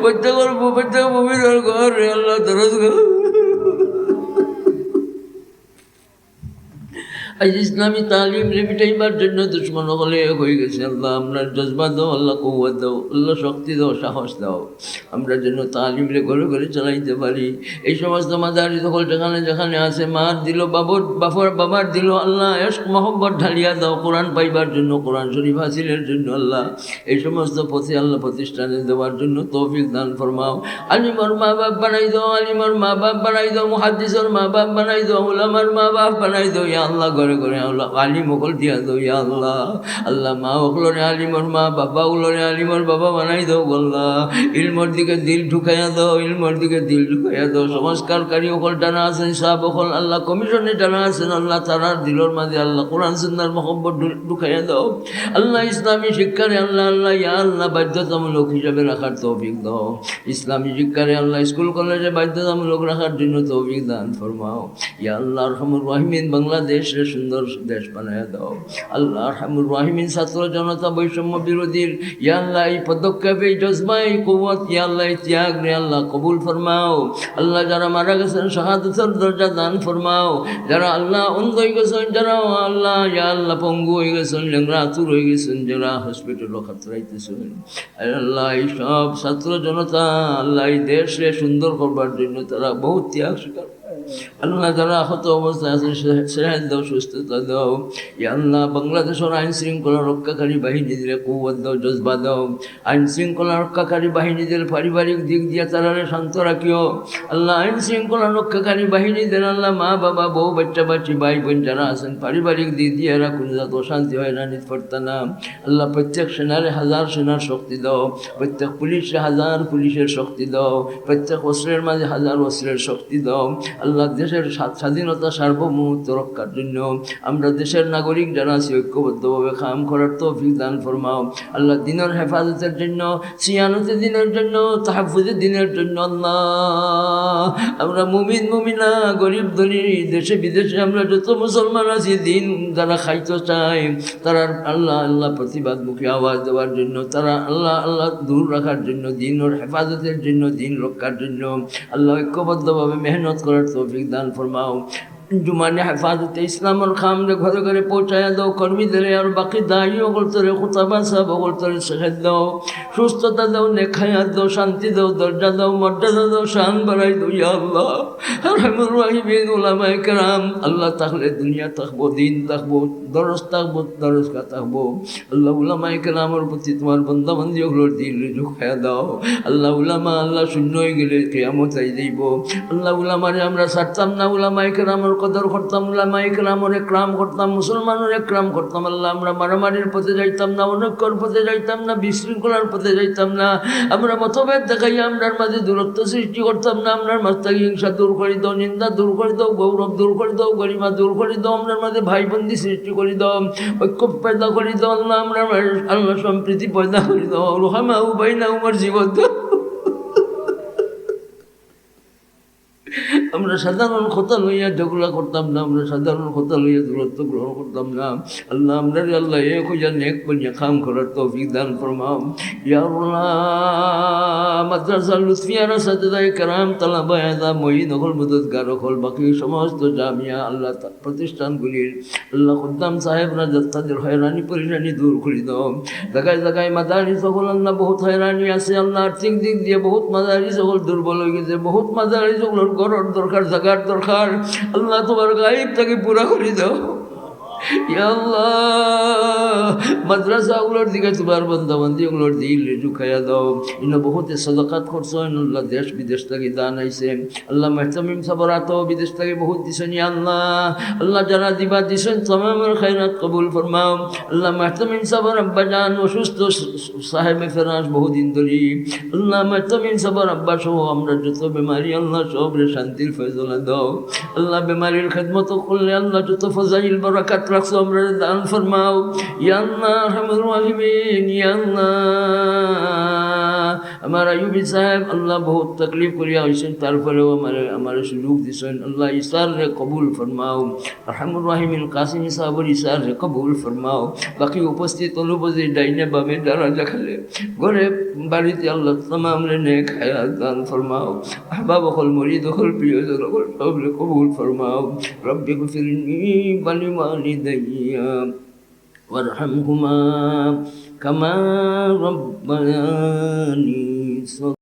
প্রত্যেকের প্রত্যেক মুমিনের ঘর আল্লাহ দরজ আজ ইসলামী তালিম রেমিটাইবার জন্য দুশ্মন হলে হয়ে গেছে আল্লাহ। আমরা জজবা দাও, আল্লাহ কৌয়া দাও, আল্লাহ শক্তি দাও, সাহস দাও। আমরা যেন তালিম রে ঘরে ঘরে চালাইতে পারি। এই সমস্ত মাদারি সকল যেখানে যেখানে আছে, মার দিল, বাবর, বাফর, বাবার দিল, আল্লাহ এসক মহব্বত ঢালিয়া দাও। কোরআন পাইবার জন্য, কোরআন শরীফ হাসিলের জন্য আল্লাহ। এই সমস্ত পথে আল্লাহ প্রতিষ্ঠানে দেওয়ার জন্য তৌফিক দান ফরমাও। আলিমর মা বাপ বানাই দাও, আলিমর মা বাপ বানাই দাও, মুহাদ্দিসর মা বাপ বানাই দাও, উলামার মা বাপ বানাই দাও। ইয়া আল্লাহ ঘরে ঘরে আল্লাহ, আলিম ওকল দিয়া দাও আল্লাহ। আল্লাহ মা ওকলরে আলিমর মা বাবা উলরে আলিমর বাবা বানাই দাও আল্লাহ ইলমর দিকে দিল ঢুকাইয়া দাও, ইলমর দিকে দিল ঢুকাইয়া দাও। সংস্কারকারী ওকল টানা আছেন সাহেব ওকল আল্লাহ, কমিশনে টানা আছেন, আল্লাহ তারার দিলর মাঝে আল্লাহ, কোরআন সুন্দর মহব্বত ঢুকাইয়া দাও। আল্লাহ ইসলামী শিক্ষারে আল্লাহ আল্লাহ, ইয়া আল্লাহ, বাধ্যতামূলক হিসাবে রাখার তৌফিক দাও। ইসলামী শিক্ষারে আল্লাহ, স্কুল, কলেজে বাধ্যতামূলক রাখার জন্য তৌফিক দান ফরমাও। ইয়া আল্লাহ রহমুর রাহিমিন বাংলাদেশের সুন্দর দেশ বানায় দাও। আল্লাহ রহমুর রাহিমিন ছাত্র জনতা বৈষম্য বিরোধীর, ইয়া আল্লাহ এই পদক্ষেপ এই জজবা কুয়াত ইয়া আল্লাহ এই ত্যাগ রে আল্লাহ কবুল ফরমাও। আল্লাহ যারা মারা গেছেন, শাহাদতের দরজা দান ফরমাও। যারা আল্লাহ অন্ধ হয়ে গেছেন, যারা আল্লাহ, ইয়া আল্লাহ পঙ্গু হয়ে গেছেন লেংরা আতুর হয়ে গেছেন, যারা হসপিটালও খাতরাইতেছেন। আল্লাহ এই সব ছাত্র জনতা, আল্লাহ এই দেশে সুন্দর করবার জন্য তারা বহুত ত্যাগ স্বীকার করে। আল্লাহ যারা আহত অবস্থায় আছে সেহাত দাও সুস্থতা দাও। ইয়া আল্লাহ, বাংলাদেশের আইন শৃঙ্খলা রক্ষাকারী বাহিনীদের কৌবত দাও, জজবা দাও। আইন শৃঙ্খলা রক্ষাকারী বাহিনীদের পারিবারিক দিক দিয়ে তারারে শান্ত রাখিও। আল্লাহ, আইন শৃঙ্খলা রক্ষাকারী বাহিনীদের আল্লাহ মা, বাবা, বউ, বাচ্চা, বাচ্চি, ভাই, বোন যারা আছেন, পারিবারিক দিক দিয়ে রাখুন যাতে অশান্তি হয় না নিষ্পর্তা না। আল্লাহ, প্রত্যেক সেনারে হাজার সেনার শক্তি দাও। প্রত্যেক পুলিশে হাজার পুলিশের শক্তি দাও। প্রত্যেক অস্ত্রের মাঝে হাজার অস্ত্রের শক্তি দাও। আল্লাহ দেশের স্বাধীনতা সার্বভৌমত্ব রক্ষার জন্য আমরা দেশের নাগরিক যারা ঐক্যবদ্ধভাবে কাম করার তৌফিক দান ফরমাও। আল্লাহ দিনের হেফাজতের জন্য সিয়ানতে দিনের জন্য, তাহাফুজের দিনের জন্য আল্লাহ। আমরা মুমিন, মুমিনা, গরিব, ধনী, দেশে, বিদেশে আমরা যত মুসলমান আছি, দিন যারা খাইতে চায়, তারা আল্লাহ আল্লাহ প্রতিবাদমুখী আওয়াজ দেওয়ার জন্য, তারা আল্লাহ আল্লাহ দূর রাখার জন্য, দিনের হেফাজতের জন্য, দিন রক্ষার জন্য, আল্লাহ ঐক্যবদ্ধভাবে মেহনত করার তৌফিক দান ফরমাও। জুমানে হেফাজতে ইসলামের খামরে ঘরে ঘরে পৌঁছায় দাও কর্মীদের আর বাকি দায়ী অগল তোরে খুতাবা সাহেব অগল তোরে দাও সুস্থতা দাও নেখায়াত দাও শান্তি দাও দরজা দাও মর্যাদা দাও শান বাড়াই দাও ইয়া আল্লাহ রহমুর রাহিমিন উলামায়ে কেরাম আল্লাহ তাহলে দুনিয়া থাকব দিন থাকব দরজ থাকব দরজকা থাকব আল্লাহ উলামায়ে কেরামের প্রতি তোমার বান্ধি ওগুলোর দিল ঝুঁকায়া দাও আল্লাহ উলামা আল্লাহ শূন্য হয়ে গেলে কেয়ামত আই যাইব আল্লাহ উলামারে আমরা ছাড়তাম না উলামায়ে কেরামের কদর করতাম, উলামায়ে কেরামের একরাম করতাম, মুসলমানের একরাম করতাম, আল্লাহ, আমরা মারামারির পথে যাইতাম না, অনৈক্যর পথে যাইতাম না, বিশৃঙ্খলার পথে যাইতাম না, আমরা মতভেদ দেখাইয়া আমরার মাঝে দূরত্ব সৃষ্টি করতাম না, আমরার মাঝ থেকে হিংসা দূর করে দাও, নিন্দা দূর করে দাও, গৌরব দূর করে দাও, গরিমা দূর করে দাও, আমরার মাঝে ভাই বন্দি সৃষ্টি করে দাও, ঐক্য পয়দা করে দাও, আল্লাহ, আমরা আল্লাহ সম্প্রীতি পয়দা করে দাও রোহামা উবাই না উমার জীবন দাও আমরা সাধারণ কথা লইয়া ঝগড়া করতাম না, আমরা সাধারণ কথা লইয়া দূরত্ব গ্রহণ করতাম না। আল্লাহ আমরা আল্লাহ এক হইয়া নেক বনিয়া খাম করার ফরমাও। ইয়া আল্লাহ, মাদ্রাসা লুৎফিয়ারা সাজদায় কারাম তালা বায়াদা মই নকল মদতগার হল, বাকি সমস্ত জামিয়া আল্লাহ তা- প্রতিষ্ঠানগুলির আল্লাহ খুদ্দাম সাহেবরা যাত্রাদের হয়রানি পরিরানি দূর করে দাও জায়গায় জায়গায় মাদারি সকল আল্লাহ বহুত হয়রানি আছে, আল্লাহ আর্থিক দিক দিয়ে বহুত মাদারি সকল দুর্বল হয়ে গেছে, বহুত মাদারি সকলের ঘরের দরকার জাগার দরকার আল্লাহ তোমার গাইব তাকে পুরা করে দাও। মাদ্রাসাগুলোর দিকে তোমার বন্ধাবন্দি, ওগুলোর দিল ঝুঁকাইয়া দাও। ইনো বহুতে সদকাত করছ, আল্লাহ দেশ বিদেশ থেকে দান আইছে। আল্লাহ মেহতামিম সাবরাত বিদেশ থেকে বহুত দিছেন আল্লাহ। আল্লাহ যারা দিবা দিছেন, তমামের খাইরাত কবুল ফরমাও। আল্লাহ মেহতামিম সাবর আব্বা জান অসুস্থ সাহেবে ফেরাস বহুদিন ধরি। আল্লাহ মেহতামিম সাবর আব্বা সহ আমরা যত বেমারি, আল্লাহ সবরে শান্তির ফয়জলা দাও। আল্লাহ বেমারির খেদমত করলে আল্লাহ যত ফজাইল, বরাকাত রাখছো আমরা দান ফরমাও ইয়া আল্লাহ রহমুর রাহিমিন ইয়া আল্লাহ আমার আয়ুবী সাহেব আল্লাহ বহুত তকলিফ করিয়া হয়েছেন তারপরেও আমার আমার সুযোগ দিছেন আল্লাহ ইসার রে কবুল ফরমাও রহমুর রাহিমিন কাসিম সাহবর ইসার রে কবুল ফরমাও বাকি উপস্থিত অনুপস্থিত ডাইনে বামে যারা দেখালে ঘরে বাড়িতে আল্লাহ তামাম রে নে খায়া দান ফরমাও আহবাব হল মরি দখল প্রিয় সকল সবরে কবুল ফরমাও রব্বি গফিরনি বালি ওয়ালিদাইয়া وارحمهما كما ربياني صغيرا